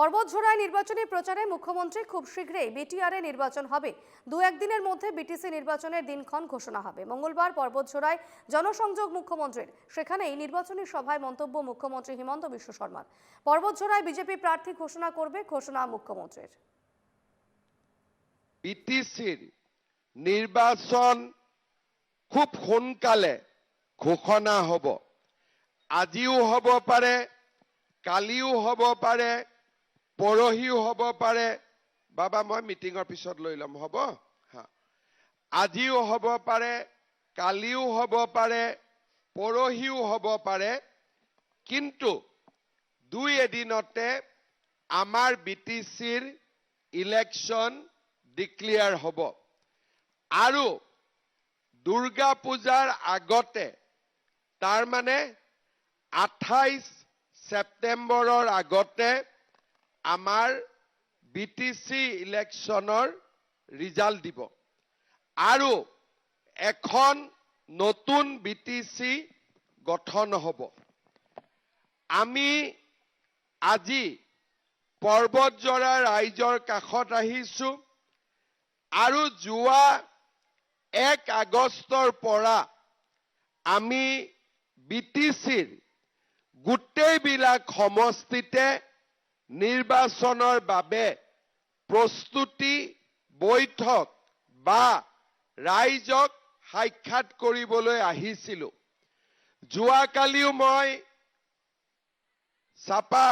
পর্বতঝোড়ায় নির্বাচনী প্রচারে মুখ্যমন্ত্রী খুব শীঘ্রই বিটিআরে নির্বাচন হবে। দু একদিনের মধ্যে বিটিসি নির্বাচনের দিনক্ষণ ঘোষণা হবে। মঙ্গলবার পর্বতঝোড়ায় জনসংযোগ মুখ্যমন্ত্রীর, সেখানেই নির্বাচনী সভায় মন্তব্য মুখ্যমন্ত্রী হিমন্ত বিশ্ব শর্মার। পর্বতঝোড়ায় বিজেপি প্রার্থী ঘোষণা করবে ঘোষণা মুখ্যমন্ত্রীর। বিটিচিৰ নিৰ্বাচন খুব সোনকালে ঘোষণা হ'ব। আজিও হ'ব পাৰে, কালিও হ'ব পাৰে পৰহিও হ'ব পাৰে। বাবা মই মিটিঙৰ পিছত লৈ ল'ম হ'ব? হা। আজিও হ'ব পাৰে কালিও হ'ব পাৰে পৰহিও হ'ব পাৰে। কিন্তু দুই এদিনতে আমাৰ বি টি চিৰ ইলেকশ্যন ডিক্লেয়াৰ হ'ব। আৰু দুৰ্গা পূজাৰ আগতে তাৰমানে আঠাইছ ছেপ্টেম্বৰৰ আগতে আমাৰ বি টি চি ইলেকশ্যনৰ ৰিজাল্ট দিব। আৰু এখন নতুন বি টি চি গঠন হ'ব। আমি আজি পৰ্বতজৰা ৰাইজৰ কাষত আহিছো আৰু যোৱা এক আগষ্টৰ পৰা আমি বি টি চিৰ গোটেইবিলাক সমষ্টিতে নিৰ্বাচনৰ বাবে প্ৰস্তুতি বৈঠক বা ৰাইজক সাক্ষাৎ কৰিবলৈ আহিছিলো। যোৱাকালিও মই চাপা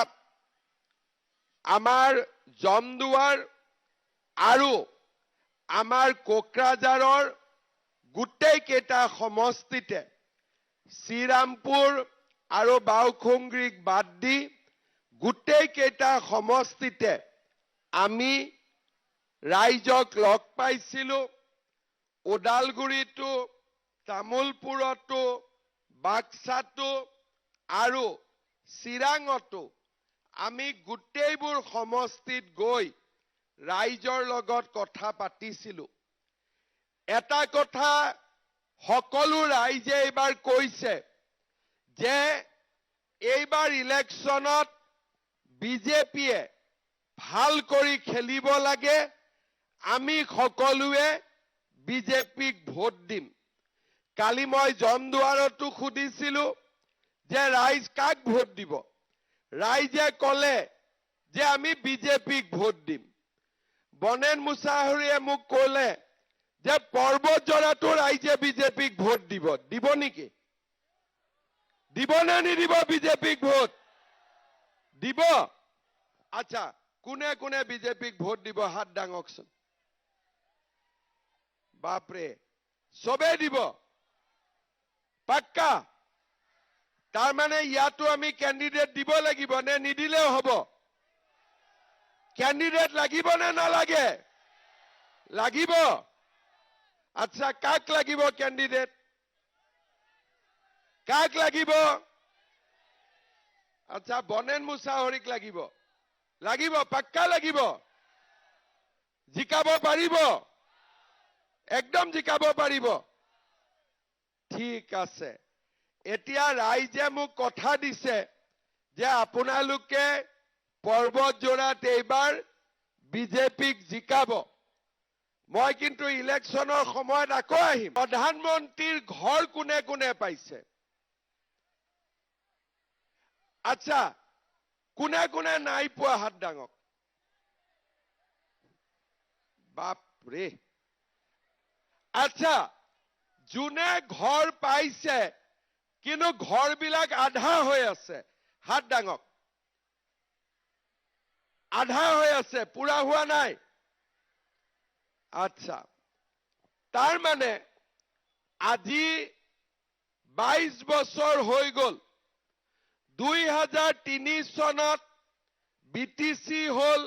আমাৰ জমদুৱাৰ আৰু আমাৰ কোকৰাঝাৰৰ গোটেই কেইটা সমষ্টিতে শ্ৰীৰামপুৰ আৰু বাওখুংগ্ৰীক বাদ দি গোটেই কেইটা সমষ্টিতে আমি ৰাইজক লগ পাইছিলো। ওদালগুৰিতো তামোলপুৰতো বাক্সাতো আৰু চিৰাঙতো আমি গোটেইবোৰ সমষ্টিত গৈ ৰাইজৰ লগত কথা পাতিছিলো। এটা কথা সকলো ৰাইজে এইবাৰ কৈছে যে এইবাৰ ইলেকশ্যনত বিজেপিয়ে ভালো কৰি খেলিব লাগে, আমি সকলোৱে বিজেপিক ভোট দিম। কালি মই জমদুৱাৰতো সুধিছিলো যে ৰাইজ কাক ভোট দিব? ৰাইজে কলে যে আমি বিজেপিক ভোট দিম। বনেন মুছাহৰীয়ে মোক কলে যে পৰ্বতজৰাটো ৰাইজে বিজেপিক ভোট দিব। দিব নেকি? দিব নে নিদিব বিজেপিক ভোট? দিব। আচ্ছা কোনে কোনে বিজেপিক ভোট দিব, হাত দাঙকচোন বাপৰে, চবেই দিব। পাক্কা? তাৰমানে ইয়াতো আমি কেণ্ডিডেট দিব লাগিব নে নিদিলেও হ'ব? কেণ্ডিডেট লাগিব নে নালাগে? লাগিব। আচ্ছা কাক লাগিব কেণ্ডিডেট কাক লাগিব? আচ্ছা বনেন মুছাহৰিক লাগিব। লাগিব পাক্কা লাগিব। জিকাব পাৰিব। একদম জিকাব পাৰিব। ঠিক আছে। এতিয়া ৰাইজে মোক কথা দিছে যে আপোনালোকে পৰ্বতজোৰাত এইবাৰ বিজেপিক জিকাব। মই কিন্তু ইলেকশ্যনৰ সময়ত আকৌ আহিম। প্ৰধানমন্ত্ৰীৰ ঘৰ কোনে কোনে পাইছে? আচ্ছা কোনে কোনে নাই পোৱা হাত ডাঙক বাপৰে। আচ্ছা যোনে ঘৰ পাইছে, কিন্তু ঘৰবিলাক আধা হৈ আছে, হাত ডাঙক আধা হৈ আছে, পুৰা হোৱা নাই। আচ্ছা তাৰ মানে আজি বাইশ বছৰ হৈ গল। দুই হাজাৰ তিনি চনত বি টি চি হ'ল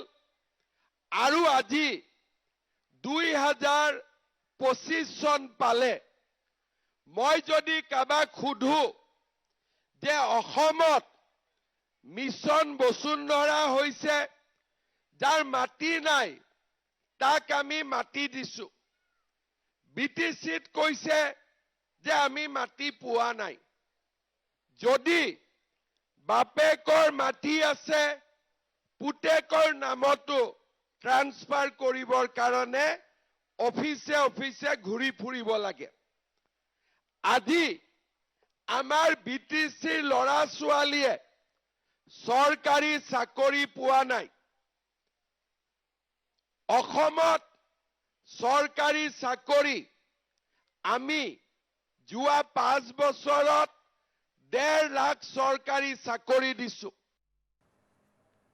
আৰু আজি দুই হাজাৰ পঁচিছ চন পালে। মই যদি কাৰোবাক সোধো যে অসমত মিছন বসুন্ধৰা হৈছে যাৰ মাটি নাই তাক আমি মাটি দিছো। চিত কৈছে যে আমি মাটি পোৱা নাই। যদি বাপেকৰ মাটি আছে পুতেকৰ নামতো ট্ৰান্সফাৰ কৰিবৰ কাৰণে অফিচে অফিচে ঘূৰি ফুৰিব লাগে। আজি আমাৰ বি টি চিৰ ল'ৰা ছোৱালীয়ে চৰকাৰী চাকৰি পোৱা নাই। অসমত চৰকাৰী চাকৰি আমি যোৱা পাঁচ বছৰত ডেৰ লাখ চৰকাৰী চাকৰি দিছো।